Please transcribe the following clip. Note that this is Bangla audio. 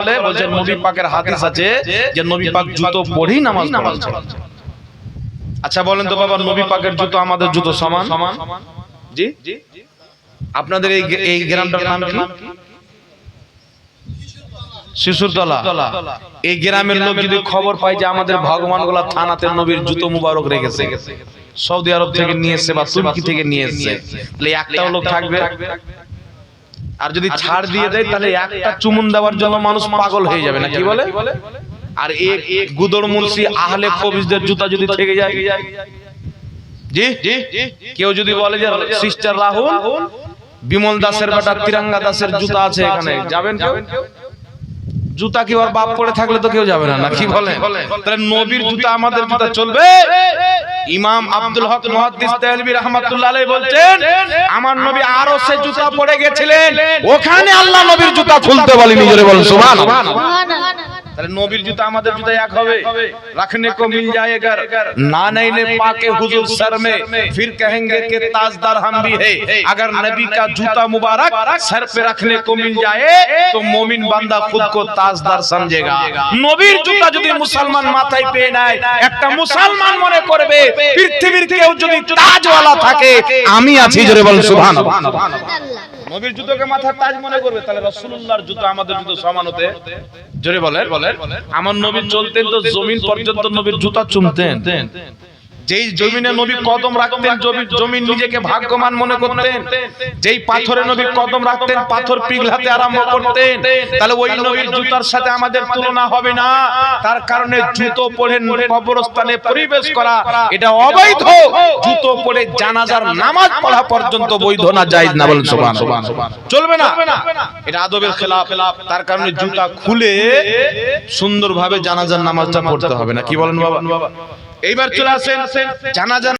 বলে বলছে নবী পাকের হাদিস আছে যে নবী পাক জুতো পরেই নামাজ পড়াচ্ছে। আচ্ছা বলেন তো বাবা নবী পাকের জুতো আমাদের জুতো সমান? জি? আপনাদের এই এই গ্রামটার নাম কি? শিশুরতলা। এই গ্রামের লোক যদি খবর পায় যে আমাদের ভগবান গোলা থানাতে নবীর জুতো মুবারক রেখেছে। সৌদি আরব থেকে নিয়ে এসছে বা তুর্কি থেকে নিয়ে এসছে তাহলে একটাও লোক থাকবে। আর যদি ছাড় দিয়ে দেয় তাহলে একটা চুমুন দেওয়ার জন্য মানুষ পাগল হয়ে যাবে না কি বলে? আর এক গুদর মুন্সি আহলে কবিজদের জুতা যদি থেকে যায়। জি? জি? কেউ যদি বলে যে সিস্টার রাহুল বিমল দাসের বেটা তিরঙ্গা দাসের জুতা আছে এখানে। যাবেন জুতা কি ওর বাপ পরে থাকলে তো কেউ যাবে না না কি বলে তাহলে নবীর জুতা আমাদের জুতা চলবে? ইমাম আব্দুল হক মুহাদ্দিস তাহলবি রাহমাতুল্লাহ আলাইহি বলছেন আমার নবী আরও সে জুতা পরে গেছিলেন। ওখানে আল্লাহ নবীর জুতা খুলতে বলেনি জোরে বলেন সুবহানাল্লাহ। তাহলে নবীর জুতা আমাদের জুতা এক হবে रखने को मिल जाएगा ना नहीं ने पाके हुजूर सर में फिर कहेंगे कि ताजदार हम भी है अगर नबी का जूता मुबारक सर पे रखने को मिल जाए तो मोमिन बंदा खुद को ताजदार समझेगा নবীর জুতা যদি মুসলমান মাথায় পেয়ে নেয় একটা মুসলমান মনে করবে পৃথিবীর কেউ যদি তাজওয়ালা থাকে আমি আছি জোরে বল সুবহানাল্লাহ নবীর জুতোকে মাথার তাজ মনে করবে তাহলে রাসূলুল্লাহর জুতো আমাদের জুতো সমান হতে জোরে বলেন। আমার নবী চলতেন তো জমিন পর্যন্ত নবীর জুতা চুমতেন যেই জমিনে নবী কদম রাখতেন জমি জমিন নিজেকে ভাগ্যবান মনে করতেন। যেই পাথরে নবী কদম রাখতেন পাথর পিঘলাতে আরম্ভ করতেন। তাহলে ওই নবীর জুতার সাথে আমাদের তুলনা হবে না। তার কারণে জুতো পরে কবরস্থানে পরিবেশ করা এটা অবৈধ। জুতো পরে জানাজার নামাজ পড়া পর্যন্ত বৈধ না জায়েজ না বলেন সুবহান চলবে না? এটা আদবের খেলাফ। তার কারণে জুতা খুলে সুন্দরভাবে জানাজার নামাজটা পড়তে হবে না কি বলেন বাবা এইবার চলে আসেন জানাজার